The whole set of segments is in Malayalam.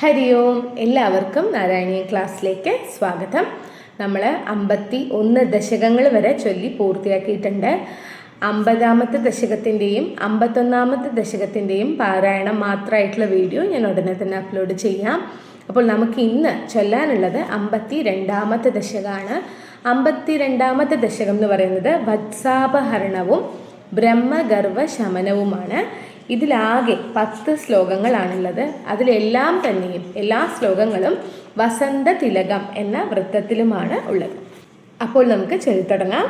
ഹരി ഓം എല്ലാവർക്കും നാരായണീയ ക്ലാസ്സിലേക്ക് സ്വാഗതം. നമ്മൾ അമ്പത്തി ഒന്ന് ദശകങ്ങൾ വരെ ചൊല്ലി പൂർത്തിയാക്കിയിട്ടുണ്ട്. അമ്പതാമത്തെ ദശകത്തിന്റെയും അമ്പത്തൊന്നാമത്തെ ദശകത്തിന്റെയും പാരായണം മാത്രമായിട്ടുള്ള വീഡിയോ ഞാൻ ഉടനെ തന്നെ അപ്ലോഡ് ചെയ്യാം. അപ്പോൾ നമുക്ക് ഇന്ന് ചൊല്ലാനുള്ളത് അമ്പത്തി രണ്ടാമത്തെ ദശകമാണ്. അമ്പത്തി രണ്ടാമത്തെ ദശകം എന്ന് പറയുന്നത് വത്സാപഹരണവും ബ്രഹ്മഗർവ ശമനവുമാണ് ഇതിലാകെ പത്ത് ശ്ലോകങ്ങളാണുള്ളത് അതിലെല്ലാം തന്നെയും എല്ലാ ശ്ലോകങ്ങളും വസന്ത തിലകം എന്ന വൃത്തത്തിലുമാണ് ഉള്ളത് അപ്പോൾ നമുക്ക് ചൊല്ലിത്തുടങ്ങാം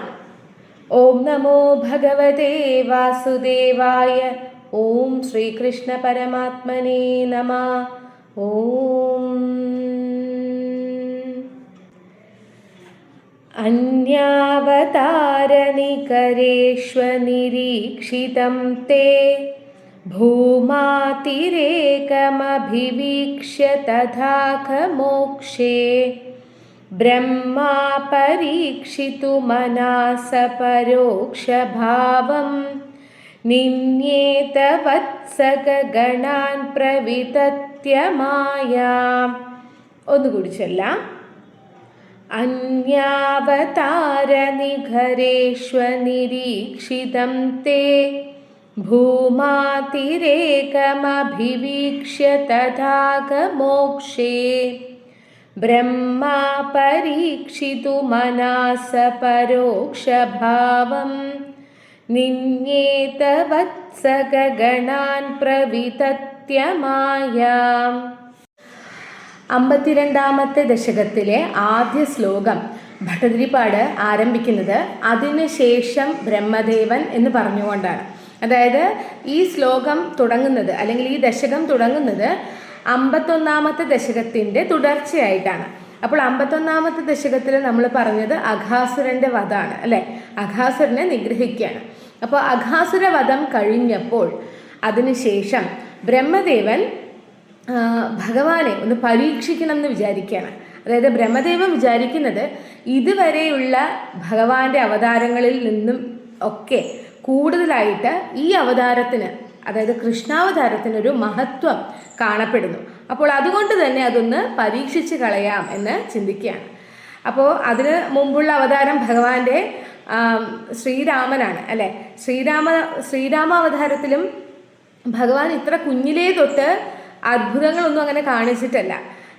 ഓം നമോ ഭഗവതേ വാസുദേവായ ഓം ശ്രീകൃഷ്ണ പരമാത്മനേ നമ ഓം अन्यावतारनिकरेष्वनिरीक्षितं ते भूमातिरेकमभिवीक्ष्य तथाखमोक्षे ब्रह्मा परीक्षितुमनासपरोक्षभावं നിന്യേതവത്സകഗണാൻ പ്രവിതത്യ മായാം ഒന്നുകൂടി ചൊല്ലാം अन्यावतारनिघरेष्वनिरीक्षितं ते भूमातिरेकमभिवीक्ष्य तथागमोक्षे ब्रह्मा परीक्षितुमनासपरोक्षभावं निन्येतवत्सगगणान् प्रवितत्य मायाम् അമ്പത്തിരണ്ടാമത്തെ ദശകത്തിലെ ആദ്യ ശ്ലോകം ഭട്ടതിരിപ്പാട് ആരംഭിക്കുന്നത് അതിനുശേഷം ബ്രഹ്മദേവൻ എന്ന് പറഞ്ഞുകൊണ്ടാണ് അതായത് ഈ ശ്ലോകം തുടങ്ങുന്നത് അല്ലെങ്കിൽ ഈ ദശകം തുടങ്ങുന്നത് അമ്പത്തൊന്നാമത്തെ ദശകത്തിന്റെ തുടർച്ചയായിട്ടാണ്. അപ്പോൾ അമ്പത്തൊന്നാമത്തെ ദശകത്തിൽ നമ്മൾ പറഞ്ഞത് അഘാസുരന്റെ വധമാണ് അല്ലേ? അഘാസുരനെ നിഗ്രഹിക്കുകയാണ്. അപ്പോൾ അഘാസുര വധം കഴിഞ്ഞപ്പോൾ അതിനുശേഷം ബ്രഹ്മദേവൻ ഭഗവാനെ ഒന്ന് പരീക്ഷിക്കണം എന്ന് വിചാരിക്കുകയാണ്. അതായത് ബ്രഹ്മദേവൻ വിചാരിക്കുന്നത് ഇതുവരെയുള്ള ഭഗവാന്റെ അവതാരങ്ങളിൽ നിന്നും ഒക്കെ കൂടുതലായിട്ട് ഈ അവതാരത്തിന് അതായത് കൃഷ്ണാവതാരത്തിന് ഒരു മഹത്വം കാണപ്പെടുന്നു. അപ്പോൾ അതുകൊണ്ട് തന്നെ അതൊന്ന് പരീക്ഷിച്ച് കളയാം എന്ന് ചിന്തിക്കുകയാണ്. അപ്പോൾ അതിന് മുമ്പുള്ള അവതാരം ഭഗവാന്റെ ശ്രീരാമനാണ് അല്ലേ? ശ്രീരാമ ശ്രീരാമ അവതാരത്തിലും ഭഗവാൻ ഇത്ര കുഞ്ഞിലേ തൊട്ട് അത്ഭുതങ്ങളൊന്നും അങ്ങനെ കാണിച്ചിട്ടല്ല.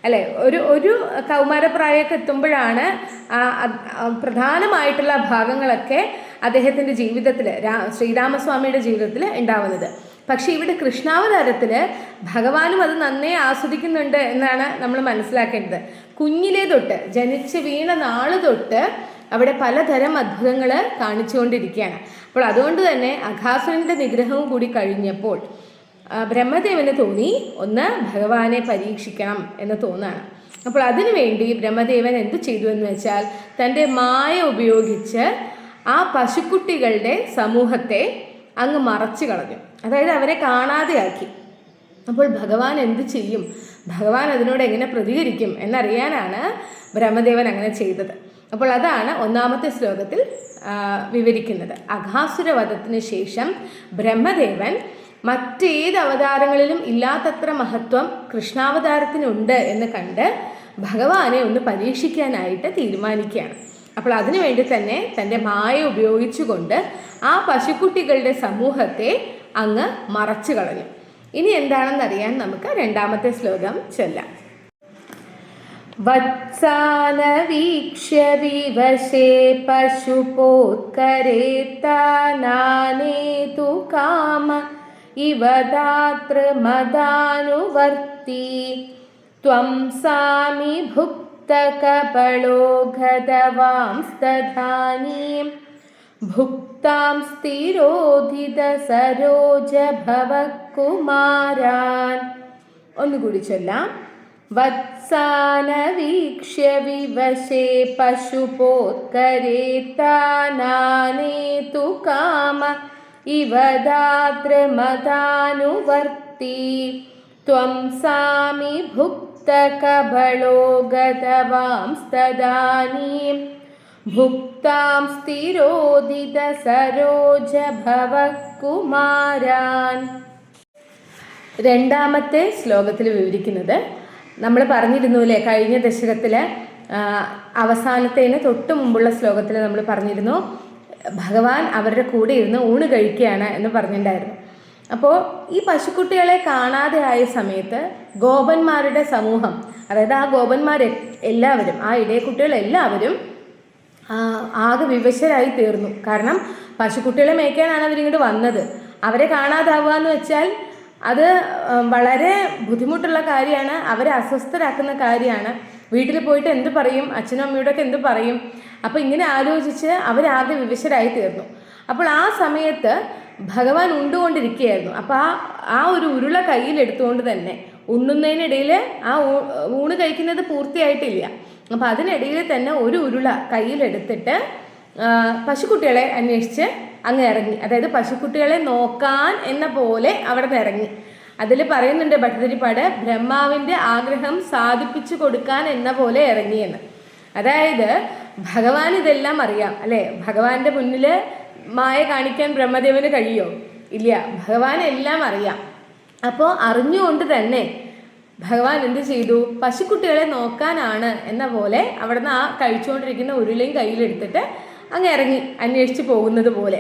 അല്ലേ? ഒരു ഒരു കൗമാരപ്രായമൊക്കെ എത്തുമ്പോഴാണ് പ്രധാനമായിട്ടുള്ള ഭാഗങ്ങളൊക്കെ അദ്ദേഹത്തിന്റെ ജീവിതത്തിൽ രാ ശ്രീരാമസ്വാമിയുടെ ജീവിതത്തിൽ ഉണ്ടാവുന്നത്. പക്ഷേ ഇവിടെ കൃഷ്ണാവതാരത്തിൽ ഭഗവാനും അത് നന്നേ ആസ്വദിക്കുന്നുണ്ട് എന്നാണ് നമ്മൾ മനസ്സിലാക്കേണ്ടത്. കുഞ്ഞിലേ തൊട്ട് ജനിച്ച് വീണ നാൾ തൊട്ട് അവിടെ പലതരം അത്ഭുതങ്ങൾ കാണിച്ചുകൊണ്ടിരിക്കുകയാണ്. അപ്പോൾ അതുകൊണ്ട് തന്നെ അഘാസുരന്റെ നിഗ്രഹവും കൂടി കഴിഞ്ഞപ്പോൾ ബ്രഹ്മദേവന് തോന്നി ഒന്ന് ഭഗവാനെ പരീക്ഷിക്കണം എന്ന് തോന്നാണ്. അപ്പോൾ അതിനുവേണ്ടി ബ്രഹ്മദേവൻ എന്ത് ചെയ്തു എന്ന് വെച്ചാൽ തന്റെ മായ ഉപയോഗിച്ച് ആ പശുക്കുട്ടികളുടെ സമൂഹത്തെ അങ്ങ് മറച്ചു കളഞ്ഞു. അതായത് അവരെ കാണാതെയാക്കി. അപ്പോൾ ഭഗവാൻ എന്ത് ചെയ്യും? ഭഗവാൻ അതിനോട് എങ്ങനെ പ്രതികരിക്കും എന്നറിയാനാണ് ബ്രഹ്മദേവൻ അങ്ങനെ ചെയ്തത്. അപ്പോൾ അതാണ് ഒന്നാമത്തെ ശ്ലോകത്തിൽ വിവരിക്കുന്നത്. അഘാസുരവധത്തിന് ശേഷം ബ്രഹ്മദേവൻ മറ്റേത് അവതാരങ്ങളിലും ഇല്ലാത്തത്ര മഹത്വം കൃഷ്ണാവതാരത്തിനുണ്ട് എന്ന് കണ്ട് ഭഗവാനെ ഒന്ന് പരീക്ഷിക്കാനായിട്ട് തീരുമാനിക്കുകയാണ്. അപ്പോൾ അതിനുവേണ്ടി തന്നെ തന്റെ മായ ഉപയോഗിച്ചുകൊണ്ട് ആ പശുക്കുട്ടികളുടെ സമൂഹത്തെ അങ്ങ് മറച്ചു കളഞ്ഞു. ഇനി എന്താണെന്നറിയാൻ നമുക്ക് രണ്ടാമത്തെ ശ്ലോകം ചൊല്ലാം. വത്സാന വീക്ഷ്യ വിവശേ പശുപോത്കരേ താനേതു കാമ ഇവ दातृमदानुवर्ती त्वं सामि भुक्तकपलो गदवांस्तधानीं भुक्तां സ്ഥിരോധിതസരോജഭവകുമാരാൻ ഒന്നുകൂടി ചൊല്ലാം വത്സാനവീക്ഷ്യ വിവശേ പശുപോത്കരേത്താനേതു കാമ ഇവ दातृमदानुवर्ती त्वं सामि भुक्तकबलो गतवांस्तदानीं भुक्तां സ്ഥിരോദിതസരോജഭവകുമാരാൻ രണ്ടാമത്തെ ശ്ലോകത്തിൽ വിവരിക്കുന്നത് നമ്മൾ പറഞ്ഞിരുന്നു അല്ലേ കഴിഞ്ഞ ദശകത്തിൽ അവസാനത്തേന് തൊട്ട് മുമ്പുള്ള ശ്ലോകത്തിൽ നമ്മൾ പറഞ്ഞിരുന്നു ഭഗവാൻ അവരുടെ കൂടെ ഇരുന്ന് ഊണ് കഴിക്കുകയാണ് എന്ന് പറഞ്ഞിട്ടുണ്ടായിരുന്നു. അപ്പോൾ ഈ പശുക്കുട്ടികളെ കാണാതെ ആയ സമയത്ത് ഗോപന്മാരുടെ സമൂഹം അതായത് ആ ഗോപന്മാർ എല്ലാവരും ആ ഇടയക്കുട്ടികൾ എല്ലാവരും ആകെ വിവശരായി തീർന്നു. കാരണം പശുക്കുട്ടികളെ മേയ്ക്കാനാണ് അവരിങ്ങോട്ട് വന്നത്. അവരെ കാണാതാവുക എന്ന് വെച്ചാൽ അത് വളരെ ബുദ്ധിമുട്ടുള്ള കാര്യമാണ് അവരെ അസ്വസ്ഥരാക്കുന്ന കാര്യമാണ്. വീട്ടിൽ പോയിട്ട് എന്ത് പറയും? അച്ഛനും അമ്മയോടൊക്കെ എന്ത് പറയും? അപ്പോൾ ഇങ്ങനെ ആലോചിച്ച് അവരാകെ വിവശരായി തീർന്നു. അപ്പോൾ ആ സമയത്ത് ഭഗവാൻ ഉണ്ടുകൊണ്ടിരിക്കുകയായിരുന്നു. അപ്പോൾ ആ ആ ഒരു ഉരുള കയ്യിലെടുത്തുകൊണ്ട് തന്നെ ഉണ്ണുന്നതിനിടയിൽ ആ ഊണ് കഴിക്കുന്നത് പൂർത്തിയായിട്ടില്ല. അപ്പോൾ അതിനിടയിൽ തന്നെ ഒരു ഉരുള കയ്യിലെടുത്തിട്ട് പശുക്കുട്ടികളെ അന്വേഷിച്ച് അങ്ങ് ഇറങ്ങി. അതായത് പശുക്കുട്ടികളെ നോക്കാൻ എന്ന പോലെ അവിടെ നിന്ന് ഇറങ്ങി. അതിൽ പറയുന്നുണ്ട് ഭട്ടതിരിപ്പാട് ബ്രഹ്മാവിന്റെ ആഗ്രഹം സാധിപ്പിച്ചു കൊടുക്കാൻ എന്ന പോലെ ഇറങ്ങിയെന്ന്. അതായത് ഭഗവാൻ ഇതെല്ലാം അറിയാം അല്ലേ? ഭഗവാന്റെ മുന്നിൽ മായ കാണിക്കാൻ ബ്രഹ്മദേവന് കഴിയോ? ഇല്ല ഭഗവാൻ എല്ലാം അറിയാം. അപ്പോൾ അറിഞ്ഞുകൊണ്ട് തന്നെ ഭഗവാൻ എന്ത് ചെയ്തു? പശുക്കുട്ടികളെ നോക്കാനാണ് എന്ന പോലെ അവിടുന്ന് ആ കഴിച്ചുകൊണ്ടിരിക്കുന്ന ഉരുളയും കയ്യിലെടുത്തിട്ട് അങ്ങ് ഇറങ്ങി അന്വേഷിച്ച് പോകുന്നത് പോലെ.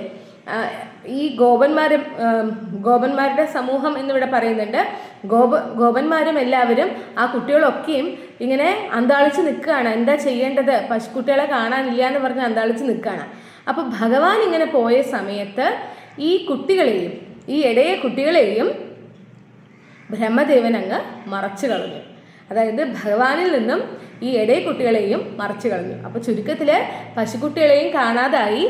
ഈ ഗോപന്മാരും ആം, ഗോപന്മാരുടെ സമൂഹം എന്നിവിടെ പറയുന്നുണ്ട്. ഗോപ ഗോപന്മാരും എല്ലാവരും ആ കുട്ടികളൊക്കെയും ഇങ്ങനെ അന്താളിച്ച് നിൽക്കുകയാണ്. എന്താ ചെയ്യേണ്ടത്? പശുക്കുട്ടികളെ കാണാനില്ല എന്ന് പറഞ്ഞ് അന്താളിച്ച് നിൽക്കുകയാണ്. അപ്പോൾ ഭഗവാൻ ഇങ്ങനെ പോയ സമയത്ത് ഈ കുട്ടികളെയും ഈ ഇടയ കുട്ടികളെയും ബ്രഹ്മദേവനങ്ങ് മറച്ചു കളഞ്ഞു. അതായത് ഭഗവാനിൽ നിന്നും ഈ ഇടയ കുട്ടികളെയും മറച്ചു കളഞ്ഞു. അപ്പോൾ ചുരുക്കത്തിൽ പശുക്കുട്ടികളെയും കാണാതായി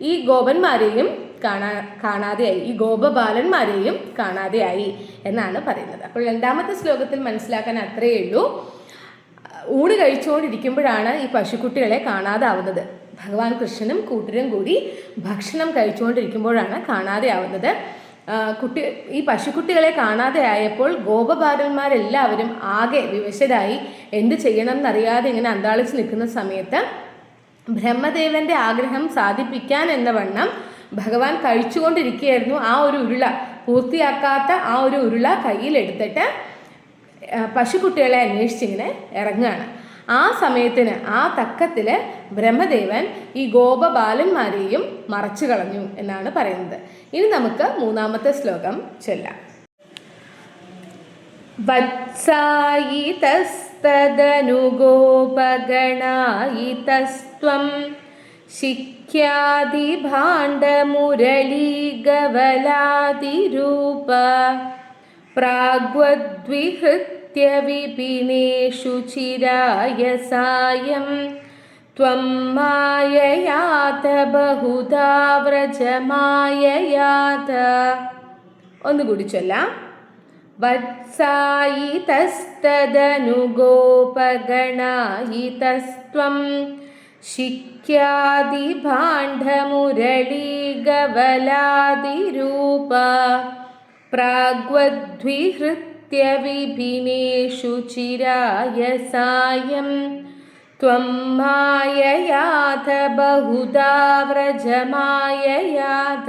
ഈ ഗോപന്മാരെയും കാണാ കാണാതെയായി. ഈ ഗോപബാലന്മാരെയും കാണാതെയായി എന്നാണ് പറയുന്നത്. അപ്പോൾ രണ്ടാമത്തെ ശ്ലോകത്തിൽ മനസ്സിലാക്കാൻ അത്രയേ ഉള്ളൂ. ഊണ് കഴിച്ചുകൊണ്ടിരിക്കുമ്പോഴാണ് ഈ പശുക്കുട്ടികളെ കാണാതാവുന്നത്. ഭഗവാൻ കൃഷ്ണനും കൂട്ടരും കൂടി ഭക്ഷണം കഴിച്ചുകൊണ്ടിരിക്കുമ്പോഴാണ് കാണാതെയാവുന്നത്. കുട്ടി ഈ പശുക്കുട്ടികളെ കാണാതെ ആയപ്പോൾ ഗോപബാലന്മാരെല്ലാവരും ആകെ വിവശരായി. എന്ത് ചെയ്യണം എന്നറിയാതെ ഇങ്ങനെ അന്താളിച്ച് നിൽക്കുന്ന സമയത്ത് ബ്രഹ്മദേവന്റെ ആഗ്രഹം സാധിപ്പിക്കാൻ എന്ന വണ്ണം ഭഗവാൻ കഴിച്ചുകൊണ്ടിരിക്കുകയായിരുന്നു ആ ഒരു ഉരുള. പൂർത്തിയാക്കാത്ത ആ ഒരു ഉരുള കയ്യിലെടുത്തിട്ട് പശുക്കുട്ടികളെ അന്വേഷിച്ചിങ്ങനെ ഇറങ്ങുകയാണ്. ആ സമയത്തിന് ആ തക്കത്തിൽ ബ്രഹ്മദേവൻ ഈ ഗോപബാലന്മാരെയും മറച്ചു കളഞ്ഞു എന്നാണ് പറയുന്നത്. ഇനി നമുക്ക് മൂന്നാമത്തെ ശ്ലോകം ചൊല്ലാം. വത്സായിതസ്തദനുഗോപഗണായിതസ്ത്വം ശിഖ്യാദിഭാണ്ഡമുരളീഗവലാതിരൂപ പ്രാഗ്വദ്വിഹൃത്യ വിപിനേഷു ചിരായ സായം त्वं माययात बहुधा വ്രജമായയാത ഒന്നുകൂടി ചൊല്ലാം वत्सायितस्तदनुगोपगणायितस्त्वं तस्तदनुगोपगणायि प्राग्वद्विहृत्य विभिनेषु चिराय सायं त्वं माययाथ बहुधा व्रजमाययाथ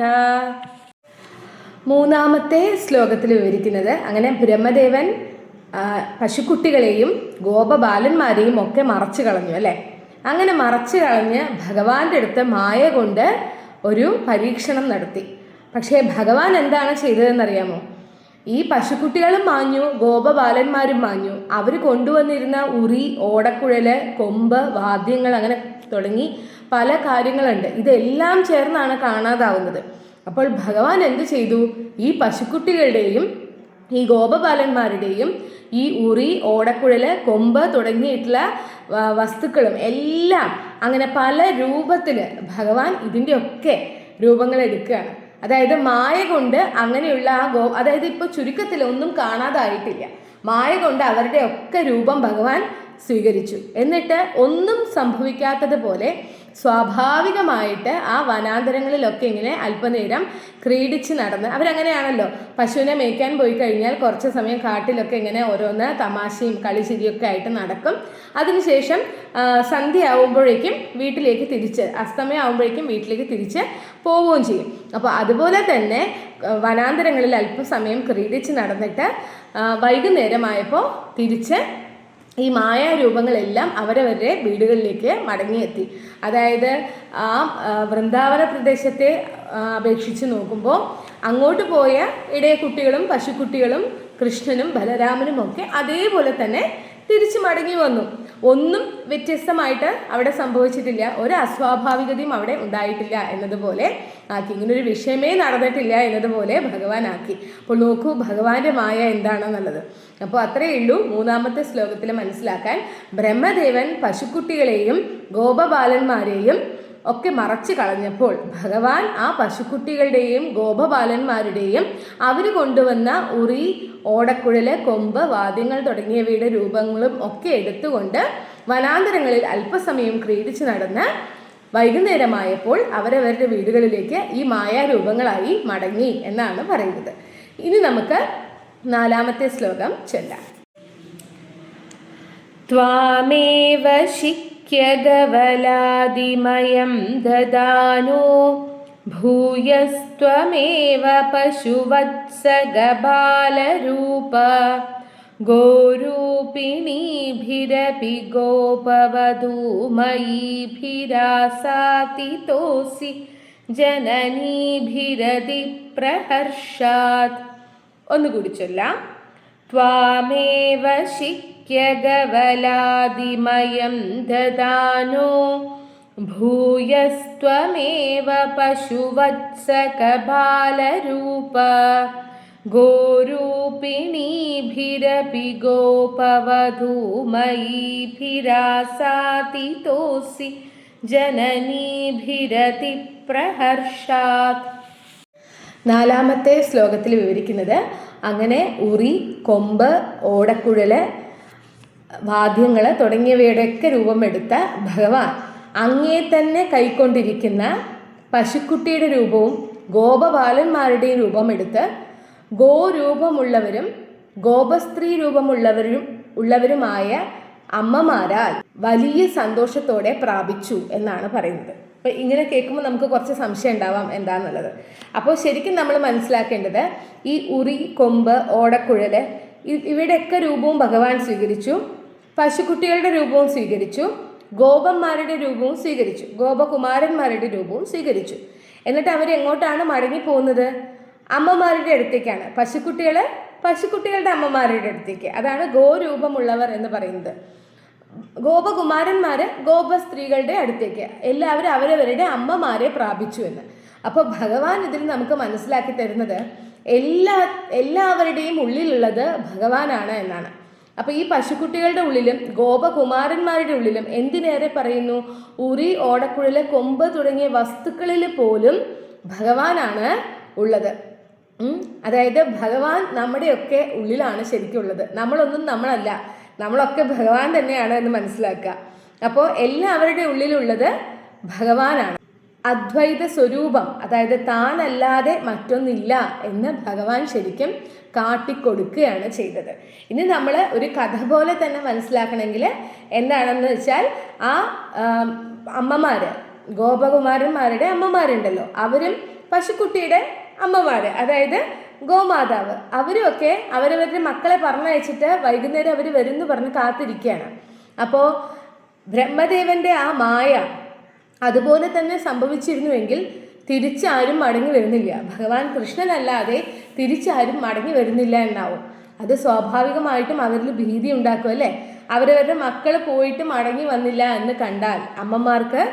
മൂന്നാമത്തെ ശ്ലോകത്തിൽ വിവരിക്കുന്നത് അങ്ങനെ ബ്രഹ്മദേവൻ പശുക്കുട്ടികളെയും ഗോപബാലന്മാരെയും ഒക്കെ മറച്ചു കളഞ്ഞു അല്ലേ? അങ്ങനെ മറച്ചു കളഞ്ഞ് ഭഗവാന്റെ അടുത്ത് മായ കൊണ്ട് ഒരു പരീക്ഷണം നടത്തി. പക്ഷേ ഭഗവാൻ എന്താണ് ചെയ്തതെന്നറിയാമോ? ഈ പശുക്കുട്ടികളും മാഞ്ഞു ഗോപബാലന്മാരും മാഞ്ഞു. അവർ കൊണ്ടുവന്നിരുന്ന ഉറി ഓടക്കുഴൽ കൊമ്പ് വാദ്യങ്ങൾ അങ്ങനെ തുടങ്ങി പല കാര്യങ്ങളുണ്ട്. ഇതെല്ലാം ചേർന്നാണ് കാണാതാവുന്നത്. അപ്പോൾ ഭഗവാൻ എന്ത് ചെയ്തു? ഈ പശുക്കുട്ടികളുടെയും ഈ ഗോപബാലന്മാരുടെയും ഈ ഉറി ഓടക്കുഴൽ കൊമ്പ് തുടങ്ങിയിട്ടുള്ള വസ്തുക്കളും എല്ലാം അങ്ങനെ പല രൂപത്തിൽ ഭഗവാൻ ഇതിന്റെയൊക്കെ രൂപങ്ങൾ എടുക്കുകയാണ്. അതായത് മായ കൊണ്ട് അങ്ങനെയുള്ള ആ ഗോ അതായത് ഇപ്പോൾ ചുരുക്കത്തിൽ ഒന്നും കാണാതായിട്ടില്ല. മായ കൊണ്ട് അവരുടെ ഒക്കെ രൂപം ഭഗവാൻ സ്വീകരിച്ചു. എന്നിട്ട് ഒന്നും സംഭവിക്കാത്തതുപോലെ സ്വാഭാവികമായിട്ട് ആ വനാന്തരങ്ങളിലൊക്കെ ഇങ്ങനെ അല്പനേരം ക്രീഡിച്ച് നടന്ന് അവരങ്ങനെയാണല്ലോ. പശുവിനെ മേയ്ക്കാൻ പോയി കഴിഞ്ഞാൽ കുറച്ച് സമയം കാട്ടിലൊക്കെ ഇങ്ങനെ ഓരോന്ന് തമാശയും കളിച്ചിരിയൊക്കെ ആയിട്ട് നടക്കും. അതിനുശേഷം സന്ധ്യയാവുമ്പോഴേക്കും വീട്ടിലേക്ക് തിരിച്ച് അസ്തമയം ആവുമ്പോഴേക്കും വീട്ടിലേക്ക് തിരിച്ച് പോവുകയും ചെയ്യും. അപ്പോൾ അതുപോലെ തന്നെ വനാന്തരങ്ങളിൽ അല്പസമയം ക്രീഡിച്ച് നടന്നിട്ട് വൈകുന്നേരമായപ്പോൾ തിരിച്ച് ഈ മായാരൂപങ്ങളെല്ലാം അവരവരുടെ വീടുകളിലേക്ക് മടങ്ങിയെത്തി. അതായത് ആ വൃന്ദാവന പ്രദേശത്തെ അപേക്ഷിച്ച് നോക്കുമ്പോൾ അങ്ങോട്ട് പോയ ഇടയ കുട്ടികളും പശുക്കുട്ടികളും കൃഷ്ണനും ബലരാമനും ഒക്കെ അതേപോലെ തന്നെ തിരിച്ചു മടങ്ങി വന്നു. ഒന്നും വ്യത്യസ്തമായിട്ട് അവിടെ സംഭവിച്ചിട്ടില്ല. ഒരു അസ്വാഭാവികതയും അവിടെ ഉണ്ടായിട്ടില്ല എന്നതുപോലെ ആക്കി. ഇങ്ങനൊരു വിഷയമേ നടന്നിട്ടില്ല എന്നതുപോലെ ഭഗവാൻ ആക്കി അപ്പോൾ നോക്കൂ ഭഗവാന്റെ മായ എന്താണെന്നുള്ളത്. അപ്പോൾ അത്രയേ ഉള്ളൂ മൂന്നാമത്തെ ശ്ലോകത്തിൽ മനസ്സിലാക്കാൻ. ബ്രഹ്മദേവൻ പശുക്കുട്ടികളെയും ഗോപബാലന്മാരെയും ഒക്കെ മറച്ചു കളഞ്ഞപ്പോൾ ഭഗവാൻ ആ പശുക്കുട്ടികളുടെയും ഗോപബാലന്മാരുടെയും അവർ കൊണ്ടുവന്ന ഉറി ഓടക്കുഴൽ കൊമ്പ് വാദ്യങ്ങൾ തുടങ്ങിയവയുടെ രൂപങ്ങളും ഒക്കെ എടുത്തുകൊണ്ട് വനാന്തരങ്ങളിൽ അല്പസമയം ക്രീഡിച്ചു നടന്ന് വൈകുന്നേരമായപ്പോൾ അവരവരുടെ വീടുകളിലേക്ക് ഈ മായാരൂപങ്ങളായി മടങ്ങി എന്നാണ് പറയുന്നത്. ഇനി നമുക്ക് നാലാമത്തെ ശ്ലോകം ചൊല്ലാം त्वामेव शिक्यगवलादिमयं ददानो भूयस्त्वमेव पशुवत्सगबालरूप गोरूपिणीभिरपि गोपवधूमयीभिरासातितोऽसि जननीभिरतिप्रहर्षात् ഒന്നുകൂടി ചൊല്ലാം त्वामेव शिक्यगवलादिमयं ददानो भूयस्त्वमेव पशुवत्सकबालरूप गोरूपिणीभिरपि गोपवधूमयीभिरासातितोऽसि जननीभिरतिप्रहर्षात् നാലാമത്തെ ശ്ലോകത്തിൽ വിവരിക്കുന്നത് അങ്ങനെ ഉറി കൊമ്പ് ഓടക്കുഴൽ വാദ്യങ്ങൾ തുടങ്ങിയവയുടെയൊക്കെ രൂപമെടുത്ത ഭഗവാൻ. അങ്ങേ തന്നെ കൈക്കൊണ്ടിരിക്കുന്ന പശുക്കുട്ടിയുടെ രൂപവും ഗോപബാലന്മാരുടെയും രൂപമെടുത്ത് ഗോരൂപമുള്ളവരും ഗോപസ്ത്രീ രൂപമുള്ളവരും ഉള്ളവരുമായ അമ്മമാരാൽ വലിയ സന്തോഷത്തോടെ പ്രാപിച്ചു എന്നാണ് പറയുന്നത്. അപ്പോൾ ഇങ്ങനെ കേൾക്കുമ്പോൾ നമുക്ക് കുറച്ച് സംശയം ഉണ്ടാവാം എന്താന്നുള്ളത്. അപ്പോൾ ശരിക്കും നമ്മൾ മനസ്സിലാക്കേണ്ടത് ഈ ഉറി കൊമ്പ് ഓടക്കുഴൽ ഇ- ഇവയുടെയൊക്കെ രൂപവും ഭഗവാൻ സ്വീകരിച്ചു. പശുക്കുട്ടികളുടെ രൂപവും സ്വീകരിച്ചു. ഗോപന്മാരുടെ രൂപവും സ്വീകരിച്ചു. ഗോപകുമാരന്മാരുടെ രൂപവും സ്വീകരിച്ചു. എന്നിട്ട് അവരെങ്ങോട്ടാണ് മടങ്ങി പോകുന്നത് അമ്മമാരുടെ അടുത്തേക്കാണ്. പശുക്കുട്ടികൾ പശുക്കുട്ടികളുടെ അമ്മമാരുടെ അടുത്തേക്ക്. അതാണ് ഗോരൂപമുള്ളവർ എന്ന് പറയുന്നത്. ഗോപകുമാരന്മാര് ഗോപസ്ത്രീകളുടെ അടുത്തേക്ക്. എല്ലാവരും അവരവരുടെ അമ്മമാരെ പ്രാപിച്ചു എന്ന്. അപ്പോൾ ഭഗവാൻ ഇതിൽ നമുക്ക് മനസ്സിലാക്കി തരുന്നത് എല്ലാ എല്ലാവരുടെയും ഉള്ളിലുള്ളത് ഭഗവാനാണ് എന്നാണ്. അപ്പോൾ ഈ പശുക്കുട്ടികളുടെ ഉള്ളിലും ഗോപകുമാരന്മാരുടെ ഉള്ളിലും എന്തിനേറെ പറയുന്നു? ഉറി ഓടക്കുഴൽ കൊമ്പ് തുടങ്ങിയ വസ്തുക്കളിൽ പോലും ഭഗവാനാണ് ഉള്ളത്. അതായത് ഭഗവാൻ നമ്മുടെയൊക്കെ ഉള്ളിലാണ് ശരിക്കുള്ളത്. നമ്മളൊന്നും നമ്മളല്ല. നമ്മളൊക്കെ ഭഗവാൻ തന്നെയാണ് എന്ന് മനസ്സിലാക്കുക. അപ്പോൾ എല്ലാവരുടെ ഉള്ളിലുള്ളത് ഭഗവാനാണ്. അദ്വൈത സ്വരൂപം അതായത് താനല്ലാതെ മറ്റൊന്നില്ല എന്ന് ഭഗവാൻ ശരിക്കും കാട്ടിക്കൊടുക്കുകയാണ് ചെയ്തത്. ഇനി നമ്മൾ ഒരു കഥ പോലെ തന്നെ മനസ്സിലാക്കണമെങ്കിൽ എന്താണെന്ന് വെച്ചാൽ ആ അമ്മമാർ ഗോപകുമാരന്മാരുടെ അമ്മമാരുണ്ടല്ലോ. അവരും പശുക്കുട്ടിയുടെ അമ്മമാർ അതായത് ഗോമാതാവ്. അവരുമൊക്കെ അവരവരുടെ മക്കളെ പറഞ്ഞയച്ചിട്ട് വൈകുന്നേരം അവർ വരുന്നു പറഞ്ഞ് കാത്തിരിക്കുകയാണ്. അപ്പോൾ ബ്രഹ്മദേവന്റെ ആ മായ അതുപോലെ തന്നെ സംഭവിച്ചിരുന്നുവെങ്കിൽ തിരിച്ചാരും മടങ്ങി വരുന്നില്ല. ഭഗവാൻ കൃഷ്ണനല്ലാതെ തിരിച്ചാരും മടങ്ങി വരുന്നില്ല എന്നാവും. അത് സ്വാഭാവികമായിട്ടും അവരിൽ ഭീതി ഉണ്ടാക്കും അല്ലേ? അവരവരുടെ മക്കൾ പോയിട്ട് മടങ്ങി വന്നില്ല എന്ന് കണ്ടാൽ അമ്മമാർക്ക്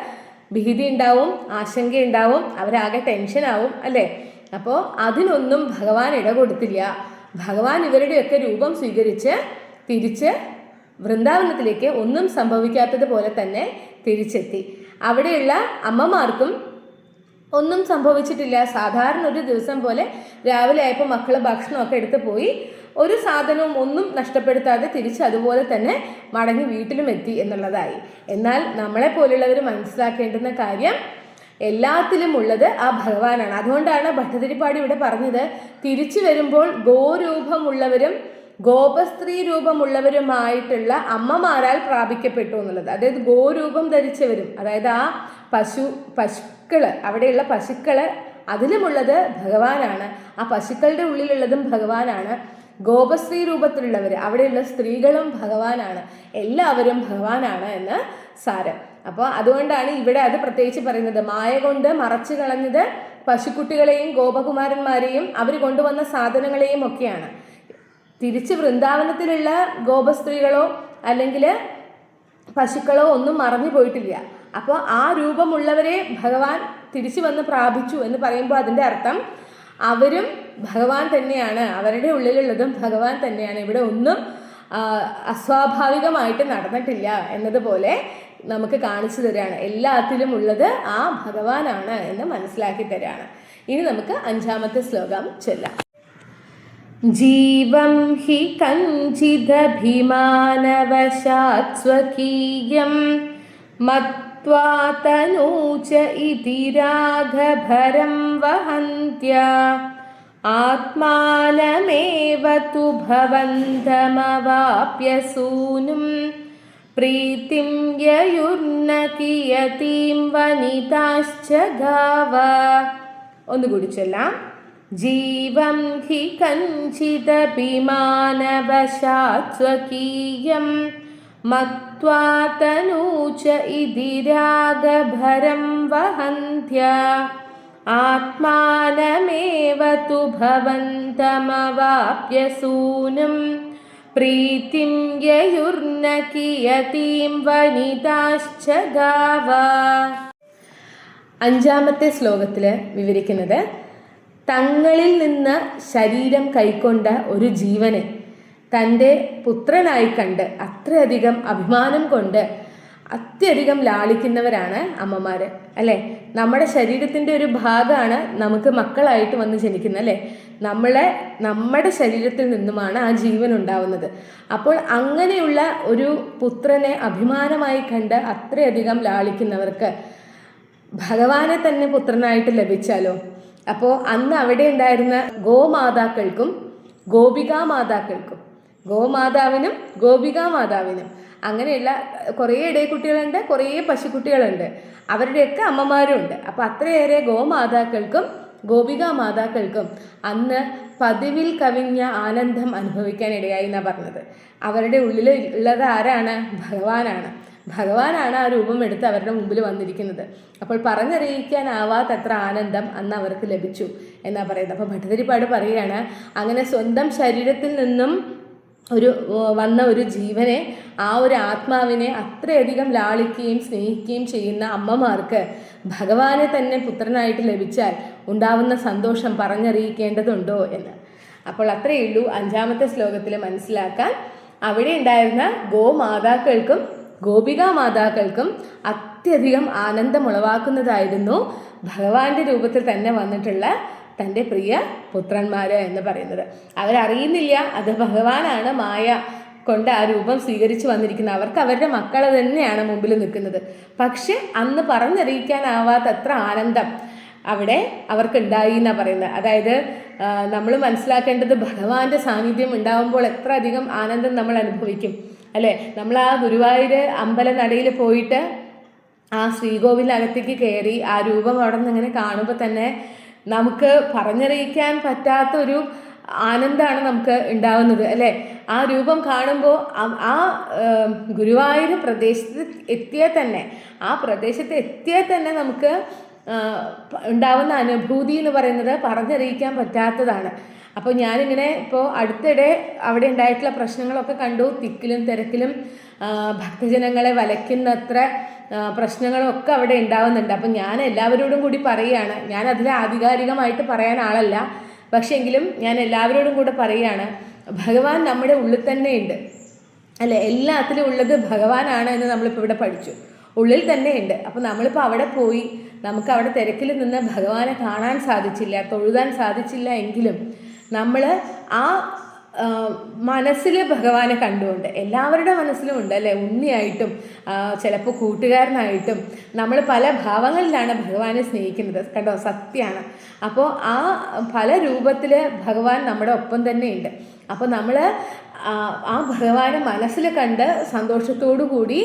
ഭീതി ഉണ്ടാവും ആശങ്കയുണ്ടാവും അവരാകെ ടെൻഷനാവും അല്ലേ? അപ്പോൾ അതിനൊന്നും ഭഗവാൻ ഇട കൊടുത്തില്ല. ഭഗവാൻ ഇവരുടെയൊക്കെ രൂപം സ്വീകരിച്ച് തിരിച്ച് വൃന്ദാവനത്തിലേക്ക് ഒന്നും സംഭവിക്കാത്തതുപോലെ തന്നെ തിരിച്ചെത്തി. അവിടെയുള്ള അമ്മമാർക്കും ഒന്നും സംഭവിച്ചിട്ടില്ല. സാധാരണ ഒരു ദിവസം പോലെ രാവിലെ ആയപ്പോൾ മക്കൾ ഭക്ഷണമൊക്കെ എടുത്ത് പോയി. ഒരു സാധനവും ഒന്നും നഷ്ടപ്പെടുത്താതെ തിരിച്ച് അതുപോലെ തന്നെ മടങ്ങി വീട്ടിലും എത്തി എന്നുള്ളതായി. എന്നാൽ നമ്മളെ പോലുള്ളവർ മനസ്സിലാക്കേണ്ടുന്ന കാര്യം എല്ലാത്തിലും ഉള്ളത് ആ ഭഗവാനാണ്. അതുകൊണ്ടാണ് ഭട്ടതിരിപ്പാടി ഇവിടെ പറഞ്ഞത് തിരിച്ചു വരുമ്പോൾ ഗോരൂപമുള്ളവരും ഗോപസ്ത്രീ രൂപമുള്ളവരുമായിട്ടുള്ള അമ്മമാരാൽ പ്രാപിക്കപ്പെട്ടു എന്നുള്ളത്. അതായത് ഗോരൂപം ധരിച്ചവരും അതായത് ആ പശു പശുക്കൾ അവിടെയുള്ള പശുക്കൾ അതിലുമുള്ളത് ഭഗവാനാണ്. ആ പശുക്കളുടെ ഉള്ളിലുള്ളതും ഭഗവാനാണ്. ഗോപസ്ത്രീ രൂപത്തിലുള്ളവർ അവിടെയുള്ള സ്ത്രീകളും ഭഗവാനാണ്. എല്ലാവരും ഭഗവാനാണ് എന്ന് സാരം. അപ്പോൾ അതുകൊണ്ടാണ് ഇവിടെ അത് പ്രത്യേകിച്ച് പറയുന്നത്. മായ കൊണ്ട് മറച്ചു കളഞ്ഞത് പശുക്കുട്ടികളെയും ഗോപകുമാരന്മാരെയും അവർ കൊണ്ടുവന്ന സാധനങ്ങളെയും ഒക്കെയാണ്. തിരിച്ച് വൃന്ദാവനത്തിലുള്ള ഗോപസ്ത്രീകളോ അല്ലെങ്കിൽ പശുക്കളോ ഒന്നും മറഞ്ഞു പോയിട്ടില്ല. അപ്പോൾ ആ രൂപമുള്ളവരെ ഭഗവാൻ തിരിച്ചു വന്ന് പ്രാപിച്ചു എന്ന് പറയുമ്പോൾ അതിന്റെ അർത്ഥം അവരും ഭഗവാൻ തന്നെയാണ്. അവരുടെ ഉള്ളിലുള്ളതും ഭഗവാൻ തന്നെയാണ്. ഇവിടെ ഒന്നും അസ്വാഭാവികമായിട്ട് നടന്നിട്ടില്ല എന്നതുപോലെ നമുക്ക് കാണിച്ചു തരികയാണ് എല്ലാത്തിലും ഉള്ളത് ആ ഭഗവാനാണ് എന്ന് മനസ്സിലാക്കി തരികയാണ് ഇനി നമുക്ക് അഞ്ചാമത്തെ ശ്ലോകം ചൊല്ലാം. ജീവം ഹി കഞ്ചിദഭിമാനവശാത് സ്വകീയം മത്വാ തനൂച ഇതി വഹന്ത്യ ആത്മാനമേവ തു ഭവന്തമവാപ്യസൂനും. പ്രീതിം യയുർന കിയതീം വനിതാശ്ച ഗാവ. ഒന്നുകൂടി ചൊല്ലാം. ജീവം ഹി കഞ്ചിദഭിമാനവശാത് സ്വകീയം മത്വാ തനൂച ഇതി വഹന്ത്യ. ആത്മാനമേവ ഭവന്തമവാപ്യ സൂനും പ്രീതിം കിയതീം വനിതാശ്ച ഗാവ അഞ്ചാമത്തെ ശ്ലോകത്തിൽ വിവരിക്കുന്നത് തങ്ങളിൽ നിന്ന് ശരീരം കൈക്കൊണ്ട ഒരു ജീവനെ തന്റെ പുത്രനായി കണ്ട് അത്രയധികം അഭിമാനം കൊണ്ട് അത്യധികം ലാളിക്കുന്നവരാണ് അമ്മമാർ അല്ലേ? നമ്മുടെ ശരീരത്തിന്റെ ഒരു ഭാഗമാണ് നമുക്ക് മക്കളായിട്ട് വന്ന് ജനിക്കുന്നത് അല്ലേ? നമ്മളെ നമ്മുടെ ശരീരത്തിൽ നിന്നുമാണ് ആ ജീവൻ ഉണ്ടാവുന്നത്. അപ്പോൾ അങ്ങനെയുള്ള ഒരു പുത്രനെ അഭിമാനമായി കണ്ട് അത്രയധികം ലാളിക്കുന്നവർക്ക് ഭഗവാനെ തന്നെ പുത്രനായിട്ട് ലഭിച്ചാലോ? അപ്പോൾ അന്ന് അവിടെ ഉണ്ടായിരുന്ന ഗോമാതാക്കൾക്കും ഗോപികാ മാതാക്കൾക്കും ഗോമാതാവിനും ഗോപികാ മാതാവിനും അങ്ങനെയുള്ള കുറേ ഇടയക്കുട്ടികളുണ്ട് കുറേ പശുക്കുട്ടികളുണ്ട്. അവരുടെയൊക്കെ അമ്മമാരുണ്ട്. അപ്പോൾ അത്രയേറെ ഗോമാതാക്കൾക്കും ഗോപികാ മാതാക്കൾക്കും അന്ന് പതിവിൽ കവിഞ്ഞ ആനന്ദം അനുഭവിക്കാൻ ഇടയായി എന്നാണ് പറഞ്ഞത്. അവരുടെ ഉള്ളിൽ ഉള്ളത് ആരാണ്? ഭഗവാനാണ്. ഭഗവാനാണ് ആ രൂപം എടുത്ത് അവരുടെ മുമ്പിൽ വന്നിരിക്കുന്നത്. അപ്പോൾ പറഞ്ഞറിയിക്കാനാവാത്തത്ര ആനന്ദം അന്ന് അവർക്ക് ലഭിച്ചു എന്നാണ് പറയുന്നത്. അപ്പോൾ ഭട്ടതിരിപ്പാട് പറയുകയാണ് അങ്ങനെ സ്വന്തം ശരീരത്തിൽ നിന്നും ഒരു വന്ന ഒരു ജീവനെ ആ ഒരു ആത്മാവിനെ അത്രയധികം ലാളിക്കുകയും സ്നേഹിക്കുകയും ചെയ്യുന്ന അമ്മമാർക്ക് ഭഗവാനെ തന്നെ പുത്രനായിട്ട് ലഭിച്ചാൽ ഉണ്ടാവുന്ന സന്തോഷം പറഞ്ഞറിയിക്കേണ്ടതുണ്ടോ എന്ന്. അപ്പോൾ അത്രയേ ഉള്ളൂ അഞ്ചാമത്തെ ശ്ലോകത്തിൽ മനസ്സിലാക്കാൻ. അവിടെ ഉണ്ടായിരുന്ന ഗോമാതാക്കൾക്കും ഗോപികാ മാതാക്കൾക്കും അത്യധികം ആനന്ദമുളവാക്കുന്നതായിരുന്നു ഭഗവാന്റെ രൂപത്തിൽ തന്നെ വന്നിട്ടുള്ള തന്റെ പ്രിയ പുത്രന്മാർ എന്ന് പറയുന്നത്. അവരറിയുന്നില്ല അത് ഭഗവാനാണ് മായ കൊണ്ട് ആ രൂപം സ്വീകരിച്ചു വന്നിരിക്കുന്നത്. അവർക്ക് അവരുടെ മക്കളെ തന്നെയാണ് മുമ്പിൽ നിൽക്കുന്നത്. പക്ഷെ അന്ന് പറഞ്ഞറിയിക്കാനാവാത്തത്ര ആനന്ദം അവിടെ അവർക്കുണ്ടായി എന്നാണ് പറയുന്നത്. അതായത് നമ്മൾ മനസ്സിലാക്കേണ്ടത് ഭഗവാന്റെ സാന്നിധ്യം ഉണ്ടാകുമ്പോൾ എത്ര അധികം ആനന്ദം നമ്മൾ അനുഭവിക്കും അല്ലേ? നമ്മൾ ആ ഗുരുവായൂർ അമ്പല നടയിൽ പോയിട്ട് ആ ശ്രീകോവിലകത്തേക്ക് കയറി ആ രൂപം അവിടെ നിന്ന് ഇങ്ങനെ കാണുമ്പോൾ തന്നെ നമുക്ക് പറഞ്ഞറിയിക്കാൻ പറ്റാത്ത ഒരു ആനന്ദമാണ് നമുക്ക് ഉണ്ടാവുന്നത് അല്ലേ? ആ രൂപം കാണുമ്പോൾ ആ- ഗുരുവായൂർ പ്രദേശത്ത് എത്തിയാൽ തന്നെ ആ പ്രദേശത്ത് എത്തിയാൽ തന്നെ നമുക്ക് ഉണ്ടാവുന്ന അനുഭൂതി എന്ന് പറയുന്നത് പറഞ്ഞറിയിക്കാൻ പറ്റാത്തതാണ്. അപ്പോൾ ഞാനിങ്ങനെ ഇപ്പോൾ അടുത്തിടെ അവിടെ ഉണ്ടായിട്ടുള്ള പ്രശ്നങ്ങളൊക്കെ കണ്ടു തിക്കിലും തിരക്കിലും ഭക്തജനങ്ങളെ വലയ്ക്കുന്നത്ര പ്രശ്നങ്ങളൊക്കെ അവിടെ ഉണ്ടാവുന്നുണ്ട്. അപ്പം ഞാൻ എല്ലാവരോടും കൂടി പറയുകയാണ് ഞാൻ അതിൽ ആധികാരികമായിട്ട് പറയാൻ ആളല്ല. പക്ഷെങ്കിലും ഞാൻ എല്ലാവരോടും കൂടെ പറയുകയാണ് ഭഗവാൻ നമ്മുടെ ഉള്ളിൽ തന്നെ ഉണ്ട്. അല്ലേ എല്ലാത്തിലും ഉള്ളത് ഭഗവാനാണ് എന്ന് നമ്മളിപ്പോൾ ഇവിടെ പഠിച്ചു. ഉള്ളിൽ തന്നെ ഉണ്ട്. അപ്പോൾ നമ്മളിപ്പോൾ അവിടെ പോയി നമുക്ക് അവിടെ തിരക്കിൽ നിന്ന് ഭഗവാനെ കാണാൻ സാധിച്ചില്ല തൊഴുതാൻ സാധിച്ചില്ല എങ്കിലും നമ്മൾ ആ മനസ്സിൽ ഭഗവാനെ കണ്ടുകൊണ്ട് എല്ലാവരുടെ മനസ്സിലും ഉണ്ട് അല്ലേ? ഉണ്ണിയായിട്ടും ചിലപ്പോൾ കൂട്ടുകാരനായിട്ടും നമ്മൾ പല ഭാവങ്ങളിലാണ് ഭഗവാനെ സ്നേഹിക്കുന്നത്. കണ്ടോ? സത്യമാണ് അപ്പോൾ ആ പല രൂപത്തിൽ ഭഗവാൻ നമ്മുടെ ഒപ്പം തന്നെ ഉണ്ട്. അപ്പോൾ നമ്മൾ ആ ഭഗവാനെ മനസ്സിൽ കണ്ട് സന്തോഷത്തോടു കൂടി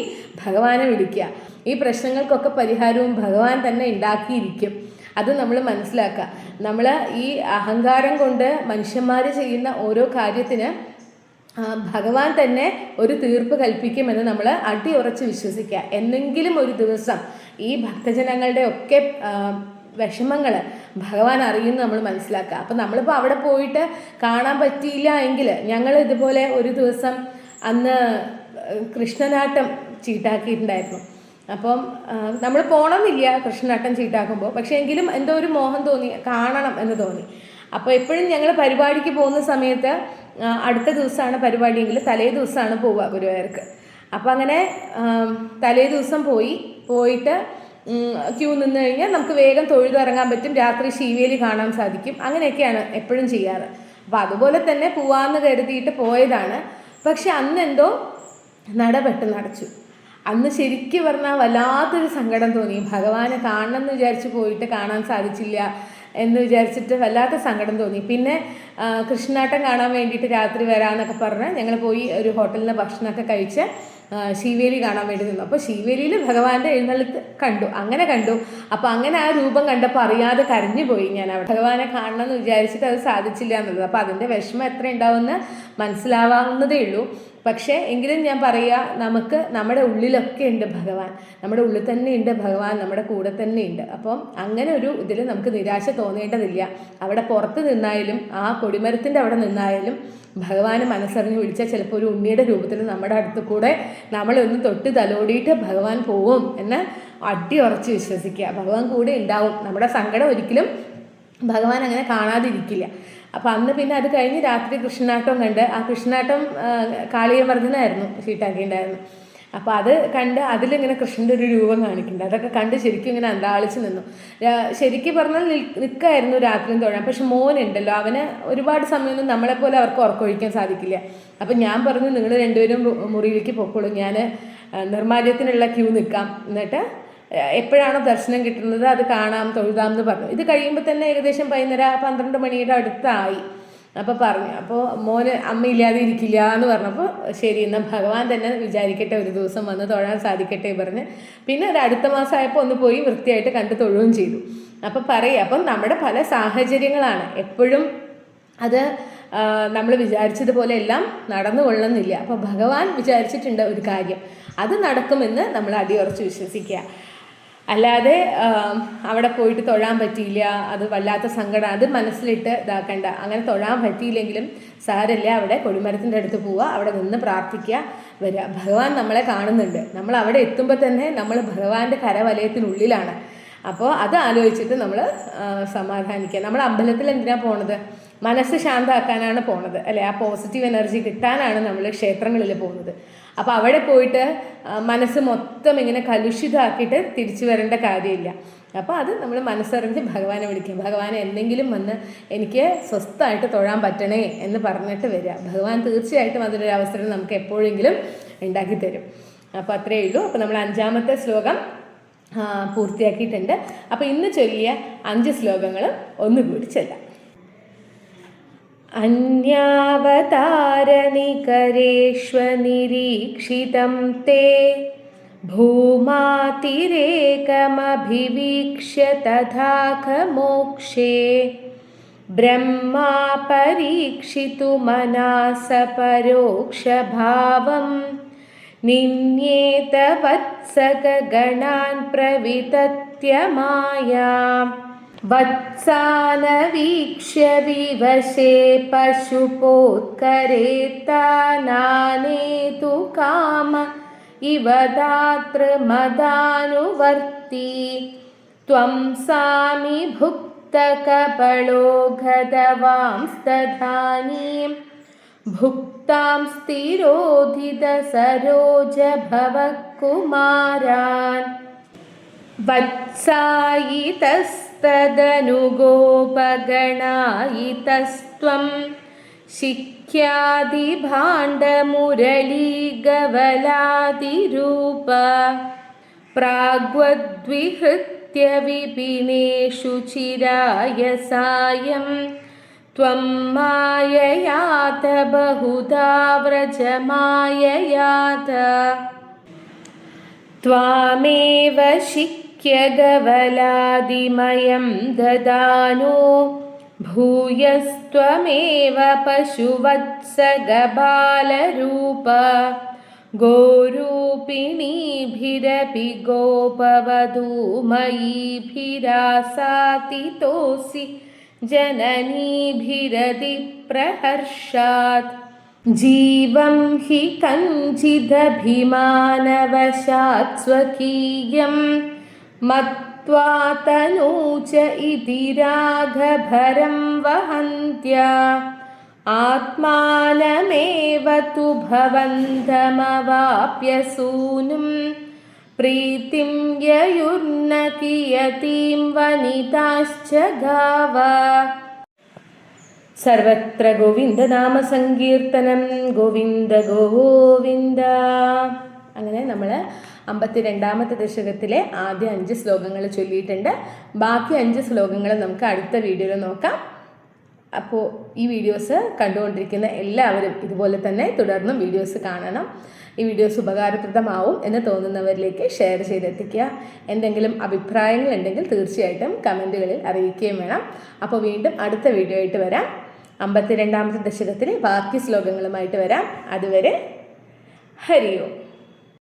ഭഗവാനെ വിളിക്കുക. ഈ പ്രശ്നങ്ങൾക്കൊക്കെ പരിഹാരവും ഭഗവാൻ തന്നെ ഉണ്ടാക്കിയിരിക്കും. അത് നമ്മൾ മനസ്സിലാക്കുക. നമ്മൾ ഈ അഹങ്കാരം കൊണ്ട് മനുഷ്യന്മാർ ചെയ്യുന്ന ഓരോ കാര്യത്തിന് ഭഗവാൻ തന്നെ ഒരു തീർപ്പ് കൽപ്പിക്കുമെന്ന് നമ്മൾ അടിയുറച്ച് വിശ്വസിക്കുക. എന്നെങ്കിലും ഒരു ദിവസം ഈ ഭക്തജനങ്ങളുടെ ഒക്കെ വിഷമങ്ങൾ ഭഗവാൻ അറിയുന്ന നമ്മൾ മനസ്സിലാക്കുക. അപ്പം നമ്മളിപ്പോൾ അവിടെ പോയിട്ട് കാണാൻ പറ്റിയില്ല എങ്കിൽ ഞങ്ങൾ ഇതുപോലെ ഒരു ദിവസം അന്ന് കൃഷ്ണനാട്ടം ചീട്ടാക്കിയിട്ടുണ്ടായിരുന്നു. അപ്പം നമ്മൾ പോകണമെന്നില്ല കൃഷ്ണനാട്ടം ചീട്ടാക്കുമ്പോൾ പക്ഷേ എങ്കിലും എന്തോ ഒരു മോഹം തോന്നി കാണണം എന്ന് തോന്നി. അപ്പോൾ എപ്പോഴും ഞങ്ങൾ പരിപാടിക്ക് പോകുന്ന സമയത്ത് അടുത്ത ദിവസമാണ് പരിപാടിയെങ്കിൽ തലേ ദിവസമാണ് പോവുക ഗുരുവായൂർക്ക്. അപ്പോൾ അങ്ങനെ തലേ ദിവസം പോയി പോയിട്ട് ക്യൂ നിന്ന് കഴിഞ്ഞാൽ നമുക്ക് വേഗം തൊഴുതിറങ്ങാൻ പറ്റും. രാത്രി ശീവേലി കാണാൻ സാധിക്കും. അങ്ങനെയൊക്കെയാണ് എപ്പോഴും ചെയ്യാറ്. അപ്പോൾ അതുപോലെ തന്നെ പോവാമെന്ന് കരുതിയിട്ട് പോയതാണ്. പക്ഷെ അന്നെന്തോ നട പെട്ടെന്ന് അടച്ചു അന്ന് ശരിക്കും പറഞ്ഞാൽ വല്ലാത്തൊരു സങ്കടം തോന്നി. ഭഗവാനെ കാണണം എന്ന് വിചാരിച്ച് പോയിട്ട് കാണാൻ സാധിച്ചില്ല എന്ന് വിചാരിച്ചിട്ട് വല്ലാത്ത സങ്കടം തോന്നി. പിന്നെ കൃഷ്ണാട്ടം കാണാൻ വേണ്ടിയിട്ട് രാത്രി വരാമെന്നൊക്കെ പറഞ്ഞ് ഞങ്ങൾ പോയി ഒരു ഹോട്ടലിൽ നിന്ന് ഭക്ഷണമൊക്കെ കഴിച്ച് ശിവേലി കാണാൻ വേണ്ടി നിന്നു. അപ്പോൾ ശിവേലിയിൽ ഭഗവാന്റെ എഴുന്നള്ളത്ത് കണ്ടു. അങ്ങനെ കണ്ടു. അപ്പോൾ അങ്ങനെ ആ രൂപം കണ്ടപ്പോൾ അറിയാതെ കരഞ്ഞു പോയി ഞാൻ അവിടെ. ഭഗവാനെ കാണണം എന്ന് വിചാരിച്ചിട്ട് അത് സാധിച്ചില്ല എന്നുള്ളത്. അപ്പോൾ അതിന്റെ വിഷമം എത്ര ഉണ്ടാവുമെന്ന് മനസ്സിലാവാവുന്നതേ ഉള്ളൂ. പക്ഷേ എങ്കിലും ഞാൻ പറയുക നമുക്ക് നമ്മുടെ ഉള്ളിലൊക്കെ ഉണ്ട് ഭഗവാൻ. നമ്മുടെ ഉള്ളിൽ തന്നെ ഉണ്ട് ഭഗവാൻ നമ്മുടെ കൂടെ തന്നെ ഉണ്ട്. അപ്പം അങ്ങനെ ഒരു ഇതിൽ നമുക്ക് നിരാശ തോന്നേണ്ടതില്ല. അവിടെ പുറത്ത് നിന്നായാലും ആ കൊടിമരത്തിന്റെ അവിടെ നിന്നായാലും ഭഗവാന് മനസ്സറിഞ്ഞ് വിളിച്ചാൽ ചിലപ്പോൾ ഒരു ഉണ്ണിയുടെ രൂപത്തിൽ നമ്മുടെ അടുത്ത് കൂടെ നമ്മളൊന്ന് തൊട്ട് തലോടിയിട്ട് ഭഗവാൻ പോവും എന്ന് അടി ഉറച്ച് വിശ്വസിക്കുക. ഭഗവാൻ കൂടെ ഉണ്ടാവും. നമ്മുടെ സങ്കടം ഒരിക്കലും ഭഗവാൻ അങ്ങനെ കാണാതിരിക്കില്ല. അപ്പം അന്ന് പിന്നെ അത് കഴിഞ്ഞ് രാത്രി കൃഷ്ണനാട്ടം കണ്ട് ആ കൃഷ്ണനാട്ടം കാളിയമർദ്ദനായിരുന്നു ഷീട്ടാക്കിയിട്ടുണ്ടായിരുന്നു അപ്പോൾ അത് കണ്ട് അതിലിങ്ങനെ കൃഷ്ണന്റെ ഒരു രൂപം കാണിക്കുന്നുണ്ട്. അതൊക്കെ കണ്ട് ശരിക്കും ഇങ്ങനെ അന്താളിച്ച് നിന്നു. ശരിക്കും പറഞ്ഞാൽ നിൽ- നിൽക്കായിരുന്നു രാത്രിയും തൊഴാൻ. പക്ഷെ മോനുണ്ടല്ലോ അവന് ഒരുപാട് സമയമൊന്നും നമ്മളെപ്പോലെ അവർക്ക് ഉറക്കൊഴിക്കാൻ സാധിക്കില്ല. അപ്പം ഞാൻ പറഞ്ഞു നിങ്ങൾ രണ്ടുപേരും മുറിയിലേക്ക് പൊക്കോളൂ. ഞാൻ നിർമ്മാല്യത്തിനുള്ള ക്യൂ നിൽക്കാം. എന്നിട്ട് എപ്പോഴാണോ ദർശനം കിട്ടുന്നത് അത് കാണാം തൊഴുതാം എന്ന് പറഞ്ഞു. ഇത് കഴിയുമ്പോൾ തന്നെ ഏകദേശം പതിനൊര പന്ത്രണ്ട് മണിയുടെ അടുത്തായി. അപ്പോൾ പറഞ്ഞു അപ്പോൾ മോന് അമ്മയില്ലാതെ ഇരിക്കില്ല എന്ന് പറഞ്ഞപ്പോൾ ശരി എന്നാൽ ഭഗവാൻ തന്നെ വിചാരിക്കട്ടെ ഒരു ദിവസം വന്ന് തൊഴാൻ സാധിക്കട്ടെ പറഞ്ഞ്. പിന്നെ ഒരു അടുത്ത മാസമായപ്പോൾ ഒന്ന് പോയി വൃത്തിയായിട്ട് കണ്ട് തൊഴുകയും ചെയ്തു. അപ്പോൾ പറയുക അപ്പം നമ്മുടെ പല സാഹചര്യങ്ങളാണ്. എപ്പോഴും അത് നമ്മൾ വിചാരിച്ചതുപോലെ എല്ലാം നടന്നു കൊള്ളുന്നില്ല. അപ്പോൾ ഭഗവാൻ വിചാരിച്ചിട്ടുണ്ട് ഒരു കാര്യം. അത് നടക്കുമെന്ന് നമ്മൾ അടിയുറച്ച് വിശ്വസിക്കുക. അല്ലാതെ അവിടെ പോയിട്ട് തൊഴാൻ പറ്റിയില്ല അത് വല്ലാത്ത സങ്കടം അത് മനസ്സിലിട്ട് ഇതാക്കണ്ട അങ്ങനെ തൊഴാൻ പറ്റിയില്ലെങ്കിലും സാരല്ല അവിടെ കൊടിമരത്തിന്റെ അടുത്ത് പോവുക അവിടെ നിന്ന് പ്രാർത്ഥിക്കുക വരിക. ഭഗവാൻ നമ്മളെ കാണുന്നുണ്ട്. നമ്മൾ അവിടെ എത്തുമ്പോൾ തന്നെ നമ്മൾ ഭഗവാന്റെ കരവലയത്തിനുള്ളിലാണ്. അപ്പോൾ അത് ആലോചിച്ചിട്ട് നമ്മൾ സമാധാനിക്കുക. നമ്മൾ അമ്പലത്തിൽ എന്തിനാണ് പോണത്? മനസ്സ് ശാന്തമാക്കാനാണ് പോണത് അല്ലേ? ആ പോസിറ്റീവ് എനർജി കിട്ടാനാണ് നമ്മൾ ക്ഷേത്രങ്ങളിൽ പോകുന്നത് അപ്പോൾ അവിടെ പോയിട്ട് മനസ്സ് മൊത്തം ഇങ്ങനെ കലുഷിതമാക്കിയിട്ട് തിരിച്ചു വരേണ്ട കാര്യമില്ല. അപ്പോൾ അത് നമ്മൾ മനസ്സറിഞ്ഞ് ഭഗവാനെ വിളിക്കും. ഭഗവാനെ എന്തെങ്കിലും വന്ന് എനിക്ക് സ്വസ്ഥമായിട്ട് തൊഴാൻ പറ്റണേ എന്ന് പറഞ്ഞിട്ട് വരിക. ഭഗവാൻ തീർച്ചയായിട്ടും അതിനൊരു അവസരം നമുക്ക് എപ്പോഴെങ്കിലും ഉണ്ടാക്കി തരും. അപ്പോൾ അത്രയേ ഉള്ളൂ. അപ്പോൾ നമ്മൾ അഞ്ചാമത്തെ ശ്ലോകം പൂർത്തിയാക്കിയിട്ടുണ്ട്. അപ്പോൾ ഇന്ന് ചൊല്ലിയ അഞ്ച് ശ്ലോകങ്ങൾ ഒന്നുകൂടി ചൊല്ലാം. अन्यावतारनिकरेष्वनिरीक्षितं ते भूमातिरेकमभिवीक्ष्य तथाखमोक्षे ब्रह्मा परीक्षितुमनासपरोक्षभावं निन्येत वत्सगणान् प्रवितत्य मायाम् वत्सानवीक्ष्य विवशे पशुपोत्करेतानानेतु काम। इव दातृमदानुवर्ती। त्वं सामि भुक्तकपलो गदवांस्तधानीं भुक्तां स्थिरोधितसरोज भवः कुमारान् वत्सायितस्तदनुगोपगणायितस्त्वं शिख्यादिभाण्डमुरलीगवलादिरूप प्राग्वद्विहृत्य विपिनेषु चिराय सायं त्वं माययात बहुधा व्रजमाययात त्वामेव शिक्ष्य क्यगवलादिमयं ददानो। भूयस्त्वमेव पशुवत्सगबालरूप। गोरूपिणीभिरपि गोपवधूमयीभिरासातितोऽसि जननीभिरतिप्रहर्षात् जीवं हि कञ्चिदभिमानवशात् स्वकीयं മത്വാതനൂച ഇതി രാഘഭരം വഹന്ത്യ. ആത്മാനമേവ തു ഭവന്തമവാപ്യസൂനും പ്രീതിം യയുർന കിയതീം വനിതാശ്ച ഗാവ. സർവത്ര ഗോവിന്ദനാമ സങ്കീർത്തനം ഗോവിന്ദ ഗോവിന്ദ. അങ്ങനെ നമ്മൾ അമ്പത്തി രണ്ടാമത്തെ ദശകത്തിലെ ആദ്യ അഞ്ച് ശ്ലോകങ്ങൾ ചൊല്ലിയിട്ടുണ്ട്. ബാക്കി അഞ്ച് ശ്ലോകങ്ങൾ നമുക്ക് അടുത്ത വീഡിയോയിൽ നോക്കാം. അപ്പോൾ ഈ വീഡിയോസ് കണ്ടുകൊണ്ടിരിക്കുന്ന എല്ലാവരും ഇതുപോലെ തന്നെ തുടർന്നും വീഡിയോസ് കാണണം. ഈ വീഡിയോസ് ഉപകാരപ്രദമാവും എന്ന് തോന്നുന്നവരിലേക്ക് ഷെയർ ചെയ്തെത്തിക്കുക. എന്തെങ്കിലും അഭിപ്രായങ്ങൾ ഉണ്ടെങ്കിൽ തീർച്ചയായിട്ടും കമന്റുകളിൽ അറിയിക്കുകയും വേണം. അപ്പോൾ വീണ്ടും അടുത്ത വീഡിയോ ആയിട്ട് വരാം. അമ്പത്തിരണ്ടാമത്തെ ദശകത്തിലെ ബാക്കി ശ്ലോകങ്ങളുമായിട്ട് വരാം. അതുവരെ ഹരിയോ.